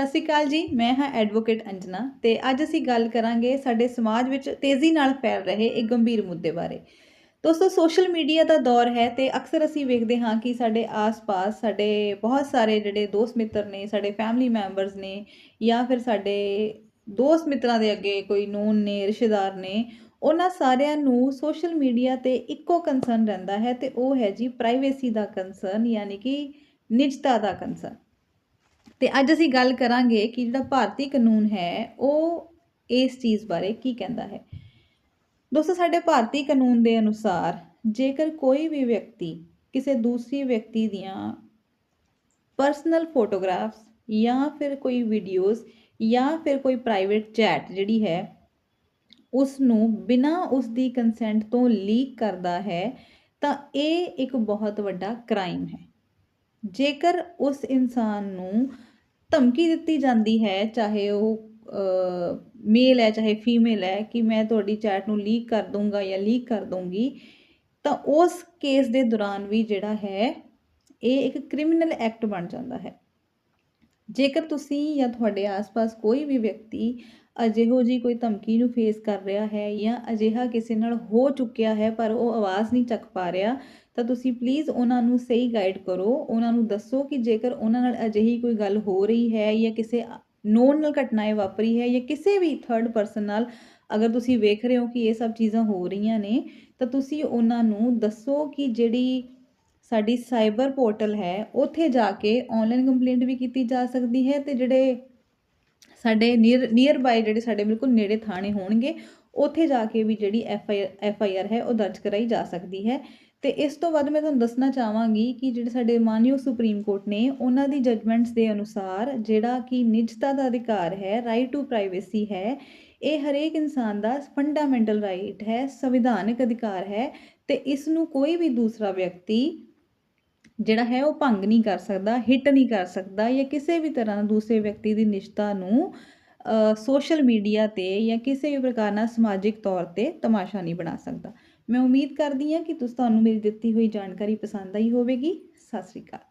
ਸਤਿ ਸ਼੍ਰੀ ਅਕਾਲ ਜੀ, ਮੈਂ ਹਾਂ ਐਡਵੋਕੇਟ ਅੰਜਨਾ ਤੇ ਅੱਜ ਅਸੀਂ ਗੱਲ ਕਰਾਂਗੇ ਸਾਡੇ ਸਮਾਜ ਵਿੱਚ ਤੇਜ਼ੀ ਨਾਲ ਫੈਲ ਰਹੇ ਇੱਕ ਗੰਭੀਰ ਮੁੱਦੇ ਬਾਰੇ। ਦੋਸਤੋ ਸੋਸ਼ਲ ਮੀਡੀਆ ਦਾ ਦੌਰ ਹੈ ਤੇ ਅਕਸਰ ਅਸੀਂ ਵੇਖਦੇ ਹਾਂ ਕਿ ਸਾਡੇ ਆਸ-ਪਾਸ ਸਾਡੇ ਬਹੁਤ ਸਾਰੇ ਜਿਹੜੇ ਦੋਸਤ ਮਿੱਤਰ ਨੇ, ਸਾਡੇ ਫੈਮਿਲੀ ਮੈਂਬਰਸ ਨੇ ਜਾਂ ਫਿਰ ਸਾਡੇ ਦੋਸਤ ਮਿੱਤਰਾਂ ਦੇ ਅੱਗੇ ਕੋਈ ਨੂਨ ਨੇ, ਰਿਸ਼ਤੇਦਾਰ ਨੇ, ਉਹਨਾਂ ਸਾਰਿਆਂ ਨੂੰ ਸੋਸ਼ਲ ਮੀਡੀਆ ਤੇ ਇੱਕੋ ਕੰਸਰਨ ਰਹਿੰਦਾ ਹੈ ਤੇ ਉਹ ਹੈ ਜੀ ਪ੍ਰਾਈਵੇਸੀ ਦਾ ਕੰਸਰਨ ਯਾਨੀ ਕਿ ਨਿਜਤਾ ਦਾ ਕੰਸਰਨ ਤੇ ਅੱਜ ਅਸੀਂ ਗੱਲ ਕਰਾਂਗੇ ਕਿ ਜਿਹੜਾ ਭਾਰਤੀ ਕਾਨੂੰਨ ਹੈ, ਉਹ ਇਸ ਚੀਜ਼ ਬਾਰੇ ਕੀ ਕਹਿੰਦਾ ਹੈ। ਦੋਸਤੋ, ਸਾਡੇ ਭਾਰਤੀ ਕਾਨੂੰਨ ਦੇ ਅਨੁਸਾਰ ਜੇਕਰ ਕੋਈ ਵੀ ਵਿਅਕਤੀ ਕਿਸੇ ਦੂਸਰੀ ਵਿਅਕਤੀ ਦੀਆਂ ਪਰਸਨਲ ਫੋਟੋਗ੍ਰਾਫਸ ਜਾਂ ਫਿਰ ਕੋਈ ਵੀਡੀਓਜ਼ ਜਾਂ ਫਿਰ ਕੋਈ ਪ੍ਰਾਈਵੇਟ ਚੈਟ ਜਿਹੜੀ ਹੈ ਉਸ ਨੂੰ ਬਿਨਾਂ ਉਸ ਦੀ ਕੰਸੈਂਟ ਤੋਂ ਲੀਕ ਕਰਦਾ ਹੈ, ਤਾਂ ਇਹ ਇੱਕ ਬਹੁਤ ਵੱਡਾ ਕ੍ਰਾਈਮ ਹੈ। ਜੇਕਰ ਉਸ ਇਨਸਾਨ ਨੂੰ ਧਮਕੀ ਦਿੱਤੀ ਜਾਂਦੀ ਹੈ, ਚਾਹੇ ਉਹ ਮੇਲ ਹੈ, ਚਾਹੇ ਫੀਮੇਲ ਹੈ, ਕਿ ਮੈਂ ਤੁਹਾਡੀ ਚੈਟ ਨੂੰ ਲੀਕ ਕਰ ਦੂੰਗਾ ਜਾਂ ਲੀਕ ਕਰ ਦੂੰਗੀ ਤਾਂ ਉਸ ਕੇਸ ਦੇ ਦੌਰਾਨ ਵੀ ਜਿਹੜਾ ਹੈ, ਇਹ ਇੱਕ ਕ੍ਰਿਮੀਨਲ ਐਕਟ ਬਣ ਜਾਂਦਾ ਹੈ। ਜੇਕਰ ਤੁਸੀਂ ਜਾਂ ਤੁਹਾਡੇ ਆਸ-ਪਾਸ ਕੋਈ ਵੀ ਵਿਅਕਤੀ ਅਜਿਹੋ ਜੀ ਕੋਈ ਧਮਕੀ ਨੂੰ ਫੇਸ ਕਰ ਰਿਹਾ ਹੈ ਜਾਂ ਅਜਿਹਾ ਕਿਸੇ ਨਾਲ ਹੋ ਚੁੱਕਿਆ ਹੈ, ਪਰ ਉਹ ਆਵਾਜ਼ ਨਹੀਂ ਚੱਕ ਪਾ ਰਿਹਾ, ਤਾਂ ਤੁਸੀਂ ਪਲੀਜ਼ ਉਹਨਾਂ ਨੂੰ ਸਹੀ ਗਾਈਡ ਕਰੋ। ਉਹਨਾਂ ਨੂੰ ਦੱਸੋ ਕਿ ਜੇਕਰ ਉਹਨਾਂ ਨਾਲ ਅਜਿਹੀ ਕੋਈ ਗੱਲ ਹੋ ਰਹੀ ਹੈ ਜਾਂ ਕਿਸੇ ਨੋਨ ਨਾਲ ਘਟਨਾਏ ਵਾਪਰੀ ਹੈ ਜਾਂ ਕਿਸੇ ਵੀ ਥਰਡ ਪਰਸਨ ਨਾਲ ਅਗਰ ਤੁਸੀਂ ਵੇਖ ਰਹੇ ਹੋ ਕਿ ਇਹ ਸਭ ਚੀਜ਼ਾਂ ਹੋ ਰਹੀਆਂ ਨੇ, ਤਾਂ ਤੁਸੀਂ ਉਹਨਾਂ ਨੂੰ ਦੱਸੋ ਕਿ ਜਿਹੜੀ ਸਾਡੀ ਸਾਈਬਰ ਪੋਰਟਲ ਹੈ, ਉੱਥੇ ਜਾ ਕੇ ਆਨਲਾਈਨ ਕੰਪਲੇਂਟ ਵੀ ਕੀਤੀ ਜਾ ਸਕਦੀ ਹੈ ਤੇ ਜਿਹੜੇ ਸਾਡੇ ਨੀਅਰ ਨੀਅਰ ਬਾਈ ਜਿਹੜੇ ਸਾਡੇ ਬਿਲਕੁਲ ਨੇੜੇ ਥਾਣੇ ਹੋਣਗੇ, ਉੱਥੇ ਜਾ ਕੇ ਵੀ ਜਿਹੜੀ F I F I R ਹੈ, ਉਹ ਦਰਜ ਕਰਾਈ ਜਾ ਸਕਦੀ ਹੈ। ਤੇ ਇਸ ਤੋਂ ਬਾਅਦ ਮੈਂ ਤੁਹਾਨੂੰ ਦੱਸਣਾ ਚਾਹਾਂਗੀ ਕਿ ਜਿਹੜੇ ਸਾਡੇ ਮਾਨਯੋਗ ਸੁਪਰੀਮ ਕੋਰਟ ਨੇ, ਉਹਨਾਂ ਦੀ ਜਜਮੈਂਟਸ ਦੇ ਅਨੁਸਾਰ ਜਿਹੜਾ ਕਿ ਨਿੱਜਤਾ ਦਾ ਅਧਿਕਾਰ ਹੈ ਰਾਈਟ ਟੂ ਪ੍ਰਾਈਵੇਸੀ ਹੈ, ਇਹ ਹਰੇਕ ਇਨਸਾਨ ਦਾ ਫੰਡਾਮੈਂਟਲ ਰਾਈਟ ਹੈ, ਸੰਵਿਧਾਨਕ ਅਧਿਕਾਰ ਹੈ ਤੇ ਇਸ ਨੂੰ ਕੋਈ ਵੀ ਦੂਸਰਾ ਵਿਅਕਤੀ ਜਿਹੜਾ ਹੈ ਉਹ ਭੰਗ ਨਹੀਂ ਕਰ ਸਕਦਾ, ਹਿੱਟ ਨਹੀਂ ਕਰ ਸਕਦਾ ਜਾਂ ਕਿਸੇ ਵੀ ਤਰ੍ਹਾਂ ਦੂਸਰੇ ਵਿਅਕਤੀ ਦੀ ਨਿਸ਼ਤਾ ਨੂੰ ਸੋਸ਼ਲ ਮੀਡੀਆ ਤੇ ਜਾਂ ਕਿਸੇ ਵੀ ਪ੍ਰਕਾਰ ਨਾਲ ਸਮਾਜਿਕ ਤੌਰ ਤੇ ਤਮਾਸ਼ਾ ਨਹੀਂ ਬਣਾ ਸਕਦਾ। ਮੈਂ ਉਮੀਦ ਕਰਦੀ ਹਾਂ ਕਿ ਤੁਸੀਂ ਤੁਹਾਨੂੰ ਮੇਰੀ ਦਿੱਤੀ ਹੋਈ ਜਾਣਕਾਰੀ ਪਸੰਦ ਆਈ ਹੋਵੇਗੀ। ਸਤਿ ਸ਼੍ਰੀ ਅਕਾਲ।